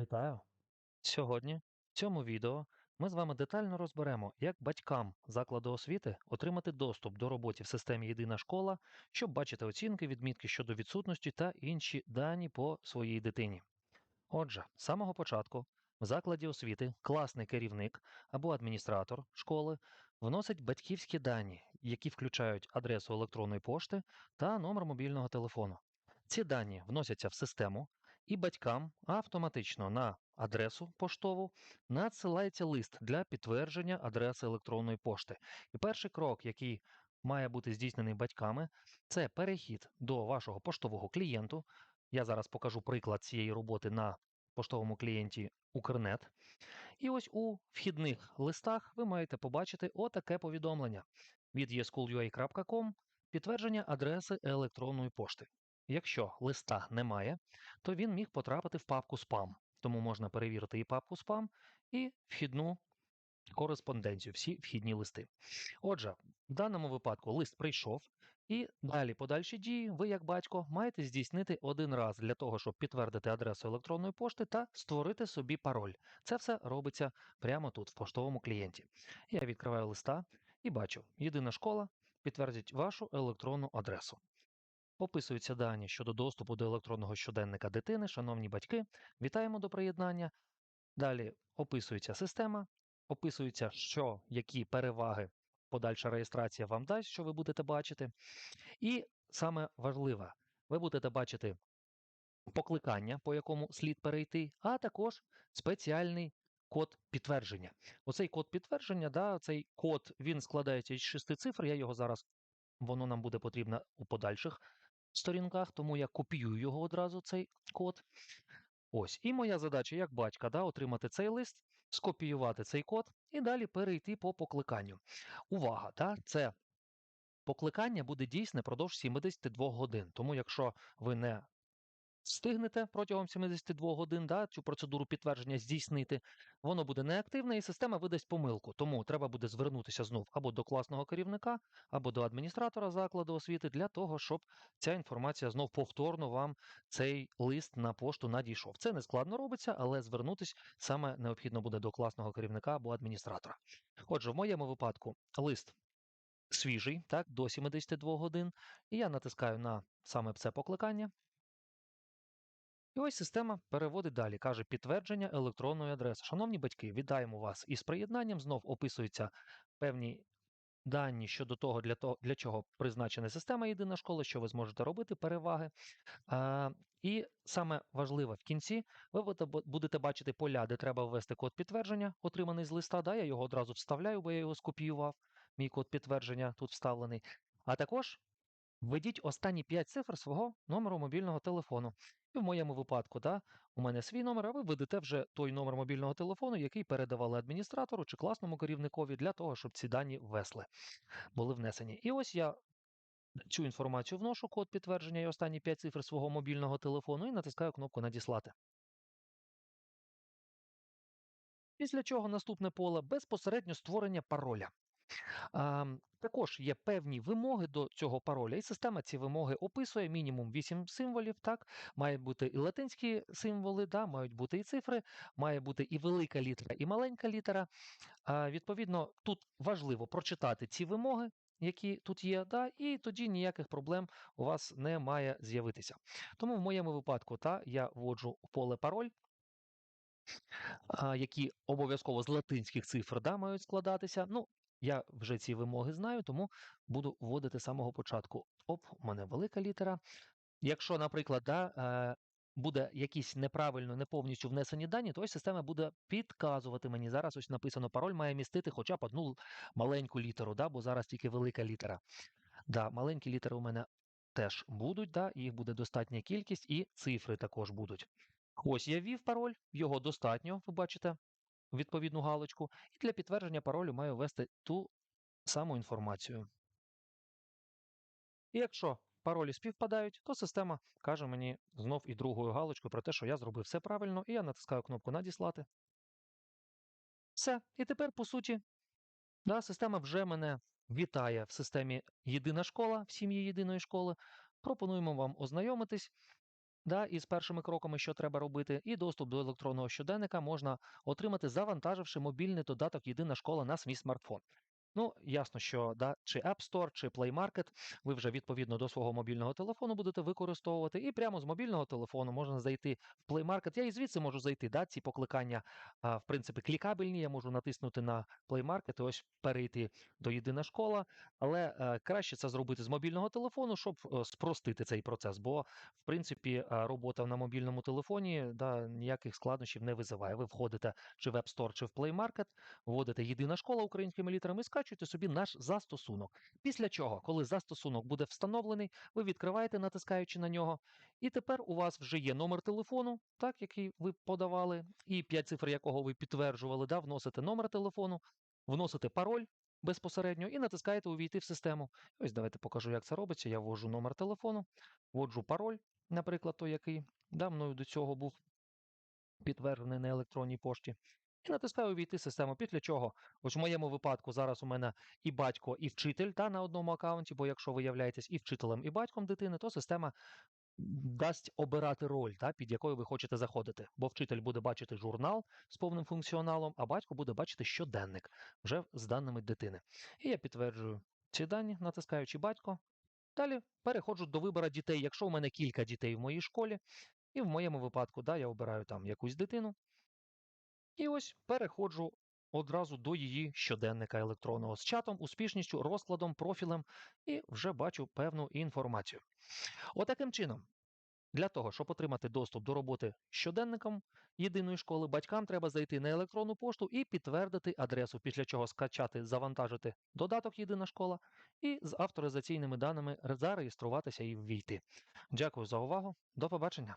Вітаю! Сьогодні в цьому відео ми з вами детально розберемо, як батькам закладу освіти отримати доступ до роботи в системі Єдина школа, щоб бачити оцінки, відмітки щодо відсутності та інші дані по своїй дитині. Отже, з самого початку в закладі освіти класний керівник або адміністратор школи вносить батьківські дані, які включають адресу електронної пошти та номер мобільного телефону. Ці дані вносяться в систему, і батькам автоматично на адресу поштову надсилається лист для підтвердження адреси електронної пошти. І перший крок, який має бути здійснений батьками, це перехід до вашого поштового клієнту. Я зараз покажу приклад цієї роботи на поштовому клієнті Укрнет. І ось у вхідних листах ви маєте побачити отаке повідомлення від eschool.ua.com підтвердження адреси електронної пошти. Якщо листа немає, то він міг потрапити в папку спам. Тому можна перевірити і папку спам, і вхідну кореспонденцію, всі вхідні листи. Отже, в даному випадку лист прийшов, і далі подальші дії ви, як батько, маєте здійснити один раз для того, щоб підтвердити адресу електронної пошти та створити собі пароль. Це все робиться прямо тут, в поштовому клієнті. Я відкриваю листа і бачу: єдина школа підтвердить вашу електронну адресу. Описуються дані щодо доступу до електронного щоденника дитини, шановні батьки, вітаємо до приєднання. Далі описується система, описується, що які переваги подальша реєстрація вам дасть, що ви будете бачити. І саме важливе, ви будете бачити покликання, по якому слід перейти, а також спеціальний код підтвердження. Оцей код підтвердження, да, цей код він складається із шести цифр. Я його зараз, воно нам буде потрібно у подальших сторінках, тому я копіюю його одразу, цей код. Ось, і моя задача, як батька, да, отримати цей лист, скопіювати цей код і далі перейти по покликанню. Увага! Да, це покликання буде дійсне продовж 72 годин. Тому, якщо ви не встигнете протягом 72 годин да, цю процедуру підтвердження здійснити, воно буде неактивне і система видасть помилку. Тому треба буде звернутися знов або до класного керівника, або до адміністратора закладу освіти для того, щоб ця інформація знов повторно вам цей лист на пошту надійшов. Це не складно робиться, але звернутися саме необхідно буде до класного керівника або адміністратора. Отже, в моєму випадку лист свіжий, так, до 72 годин, і я натискаю на саме це покликання. І ось система переводить далі, каже підтвердження електронної адреси. Шановні батьки, вітаємо вас із приєднанням. Знов описуються певні дані щодо того, для того, для чого призначена система єдина школа, що ви зможете робити, переваги. А, і саме важливе в кінці, ви будете- бачити поля, де треба ввести код підтвердження, отриманий з листа. Да, я його одразу вставляю, бо я його скопіював. Мій код підтвердження тут вставлений. А також введіть останні 5 цифр свого номеру мобільного телефону. І в моєму випадку, да, у мене свій номер, а ви введете вже той номер мобільного телефону, який передавали адміністратору чи класному керівникові для того, щоб ці дані ввесли, були внесені. І ось я цю інформацію вношу, код підтвердження і останні 5 цифр свого мобільного телефону, і натискаю кнопку Надіслати. Після чого наступне поле безпосередньо створення пароля. Також є певні вимоги до цього пароля, і система ці вимоги описує мінімум 8 символів. Так, мають бути і латинські символи, да, мають бути і цифри, має бути і велика літера, і маленька літера. Відповідно, тут важливо прочитати ці вимоги, які тут є, да, і тоді ніяких проблем у вас не має з'явитися. Тому в моєму випадку та, я вводжу поле пароль. Які обов'язково з латинських цифр да, мають складатися. Ну, я вже ці вимоги знаю, тому буду вводити з самого початку. Оп, у мене велика літера. Якщо, наприклад, да, е, буде якісь неправильно, не повністю внесені дані, то ось система буде підказувати мені. Зараз ось написано, пароль має містити хоча б одну маленьку літеру, да, бо зараз тільки велика літера. Да, маленькі літери у мене теж будуть, да, їх буде достатня кількість, і цифри також будуть. Ось я ввів пароль, його достатньо, ви бачите, відповідну галочку, і для підтвердження паролю маю ввести ту саму інформацію. І якщо паролі співпадають, то система каже мені знов і другою галочкою про те, що я зробив все правильно, і я натискаю кнопку Надіслати. Все. І тепер, по суті, да, система вже мене вітає в системі Єдина школа, в сім'ї єдиної школи. Пропонуємо вам ознайомитись Да, і з першими кроками, що треба робити, і доступ до електронного щоденника можна отримати, завантаживши мобільний додаток Єдина школа на свій смартфон. Ну, ясно, що да, чи App Store, чи Play Market ви вже відповідно до свого мобільного телефону будете використовувати, і прямо з мобільного телефону можна зайти в Play Market. Я і звідси можу зайти. Да, ці покликання, в принципі, клікабельні. Я можу натиснути на Play Market і ось перейти до єдина школа. Але е, краще це зробити з мобільного телефону, щоб е, спростити цей процес. Бо, в принципі, е, робота на мобільному телефоні да, ніяких складнощів не визиває. Ви входите чи в App Store, чи в Play Market, вводите єдина школа українськими літерами, скачуєте собі наш застосунок. Після чого, коли застосунок буде встановлений, ви відкриваєте, натискаючи на нього, і тепер у вас вже є номер телефону, так який ви подавали, і 5 цифр якого ви підтверджували, да, вносите номер телефону, вносите пароль. Безпосередньо і натискаєте увійти в систему. Ось давайте покажу, як це робиться. Я ввожу номер телефону, вводжу пароль, наприклад, той, який да, мною до цього був підтверджений на електронній пошті. І натискаю увійти систему. Після чого, ось в моєму випадку, зараз у мене і батько, і вчитель та, на одному аккаунті, бо якщо ви являєтесь і вчителем, і батьком дитини, то система дасть обирати роль, та, під якою ви хочете заходити. Бо вчитель буде бачити журнал з повним функціоналом, а батько буде бачити щоденник вже з даними дитини. І я підтверджую ці дані, натискаючи батько. Далі переходжу до вибору дітей. Якщо у мене кілька дітей в моїй школі, і в моєму випадку, да, я обираю там якусь дитину. І ось переходжу одразу до її щоденника електронного з чатом, успішністю, розкладом, профілем і вже бачу певну інформацію. Отаким чином, для того, щоб отримати доступ до роботи щоденником єдиної школи, батькам треба зайти на електронну пошту і підтвердити адресу, після чого скачати, завантажити додаток Єдина школа і з авторизаційними даними зареєструватися і ввійти. Дякую за увагу. До побачення.